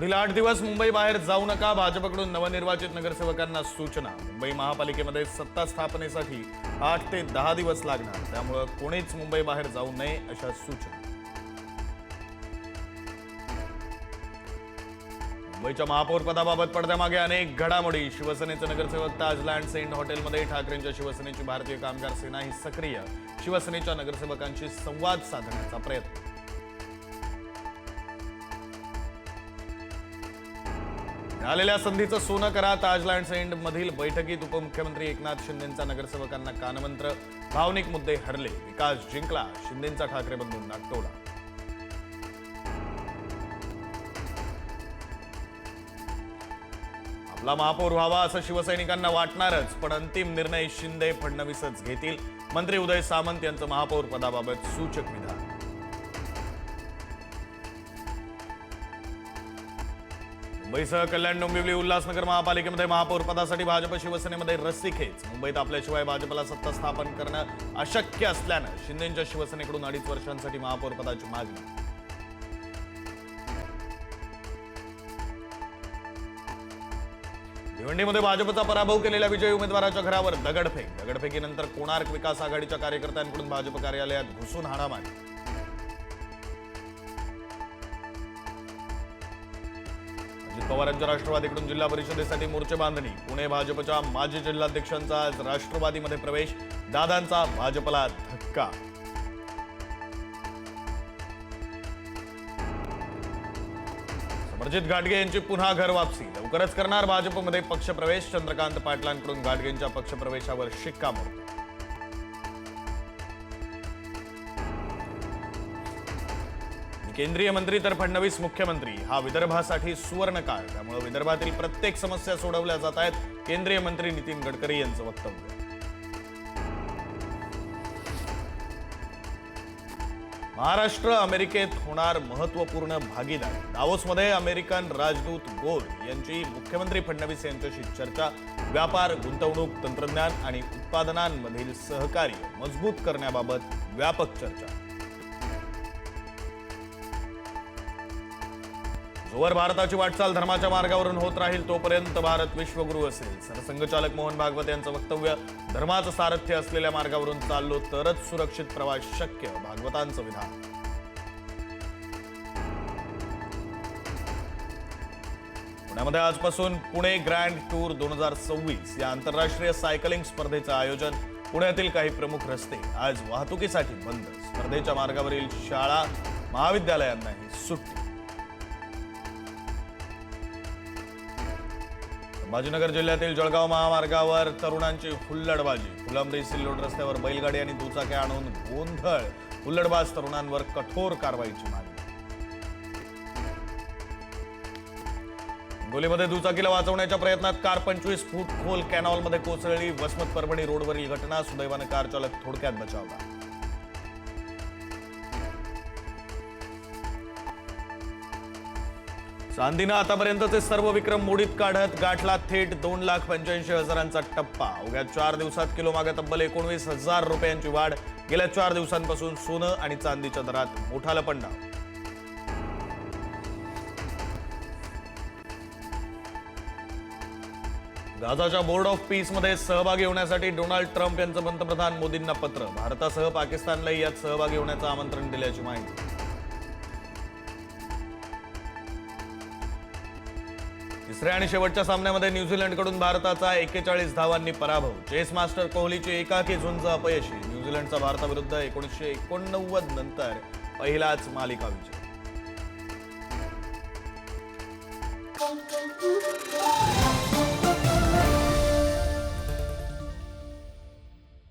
पुढील आठ दिवस मुंबई बाहेर जाऊ नका. भाजपकडून नवनिर्वाचित नगरसेवकांना सूचना. मुंबई महापालिकेमध्ये सत्ता स्थापनेसाठी आठ ते दहा दिवस लागणार. त्यामुळं कोणीच मुंबई बाहेर जाऊ नये अशा सूचना. मुंबईच्या महापौरपदाबाबत पडद्यामागे अनेक घडामोडी. शिवसेनेचे नगरसेवक ताज लँड सेंट हॉटेलमध्ये ठाकरेंच्या शिवसेनेची भारतीय कामगार सेना ही सक्रिय. शिवसेनेच्या नगरसेवकांशी संवाद साधण्याचा प्रयत्न. मिळालेल्या संधीचं सोनं करा. ताज लँड सेंट मधील बैठकीत उपमुख्यमंत्री एकनाथ शिंदेंचा नगरसेवकांना कानमंत्र. भावनिक मुद्दे हरले. विकास जिंकला. शिंदेंचा ठाकरे बंधूंना नागतोडा आपला महापौर व्हावा असं शिवसैनिकांना वाटणारच पण अंतिम निर्णय शिंदे फडणवीसच घेतील. मंत्री उदय सामंत यांचं महापौर पदाबाबत सूचक विधान. मुंबईसह कल्याण डोंबिवली उल्हासनगर महापालिकेमध्ये महापौर पदासाठी भाजप शिवसेनेमध्ये रस्सीखेच मुंबईत आपल्याशिवाय भाजपला सत्ता स्थापन करणं अशक्य असल्यानं शिंदेच्या शिवसेनेकडून अडीच वर्षांसाठी महापौर पदाची मागणी. भिवंडीमध्ये भाजपचा पराभव केलेल्या विजयी उमेदवाराच्या घरावर दगडफेक. दगडफेकीनंतर कोणार्क विकास आघाडीच्या कार्यकर्त्यांकडून भाजप कार्यालयात घुसून हाणामारी. पवारांच्या राष्ट्रवादीकडून जिल्हा परिषदेसाठी मोर्चे बांधणी. पुणे भाजपच्या माजी जिल्हाध्यक्षांचा आज राष्ट्रवादीमध्ये प्रवेश. दादांचा भाजपला धक्का. समरजित घाटगे यांची पुन्हा घर वापसी. लवकरच करणार भाजपमध्ये पक्षप्रवेश चंद्रकांत पाटलांकडून घाटगेंच्या पक्षप्रवेशावर शिक्कामोर्तब. केंद्रीय मंत्री तर फडणवीस मुख्यमंत्री. हा विदर्भासाठी सुवर्णकाळ. त्यामुळे विदर्भातील प्रत्येक समस्या सोडवल्या जात आहेत केंद्रीय मंत्री नितीन गडकरी यांचं वक्तव्य. महाराष्ट्र अमेरिकेत होणार महत्त्वपूर्ण भागीदारी. दावोसमध्ये अमेरिकन राजदूत गोर यांची मुख्यमंत्री फडणवीस यांच्याशी चर्चा. व्यापार गुंतवणूक तंत्रज्ञान आणि उत्पादनांमधील सहकार्य मजबूत करण्याबाबत व्यापक चर्चा. जोवर भारताची वाटचाल धर्माच्या मार्गावरून होत राहील तोपर्यंत भारत विश्वगुरू असेल. सरसंघचालक मोहन भागवत यांचं वक्तव्य धर्माचं सारथ्य असलेल्या मार्गावरून चाललो तरच सुरक्षित प्रवास शक्य भागवतांचं विधान. पुण्यामध्ये आजपासून पुणे ग्रँड टूर दोन हजार सव्वीस या आंतरराष्ट्रीय सायकलिंग स्पर्धेचं आयोजन. पुण्यातील काही प्रमुख रस्ते आज वाहतुकीसाठी बंद. स्पर्धेच्या मार्गावरील शाळा महाविद्यालयांनाही सुट्टी. बाजीनगर जिल्ह्यातील जळगाव महामार्गावर तरुणांची हुल्लडबाजी. फुलंब्री सिल्लोड रस्त्यावर बैलगाडी आणि दुचाक्या आणून गोंधळ. हुल्लडबाज तरुणांवर कठोर कारवाईची मागणी. हिंगोलीमध्ये दुचाकीला वाचवण्याच्या प्रयत्नात कार पंचवीस फूट खोल कॅनॉलमध्ये कोसळली. वसमत परभणी रोडवरील घटना सुदैवानं कार चालक थोडक्यात बचावला. चांदीनं आतापर्यंतचे सर्व विक्रम मोडीत काढत गाठला थेट दोन लाख पंच्याऐंशी हजारांचा टप्पा. अवघ्या चार दिवसात किलो मागे तब्बल एकोणवीस हजार रुपयांची वाढ. गेल्या चार दिवसांपासून सोनं आणि चांदीच्या दरात मोठा लपंडा गाझाच्या बोर्ड ऑफ पीसमध्ये सहभागी होण्यासाठी डोनाल्ड ट्रम्प यांचं पंतप्रधान मोदींना पत्र. भारतासह पाकिस्तानलाही यात सहभागी होण्याचं आमंत्रण दिल्याची माहिती. तिसऱ्या आणि शेवटच्या सामन्यामध्ये न्यूझीलंडकडून भारताचा एक्केचाळीस धावांनी पराभव. चेस मास्टर कोहलीची एकाकी झुंज अपयशी. न्यूझीलंडचा भारताविरुद्ध एकोणीसशे एकोणनव्वद नंतर पहिलाच मालिका विजय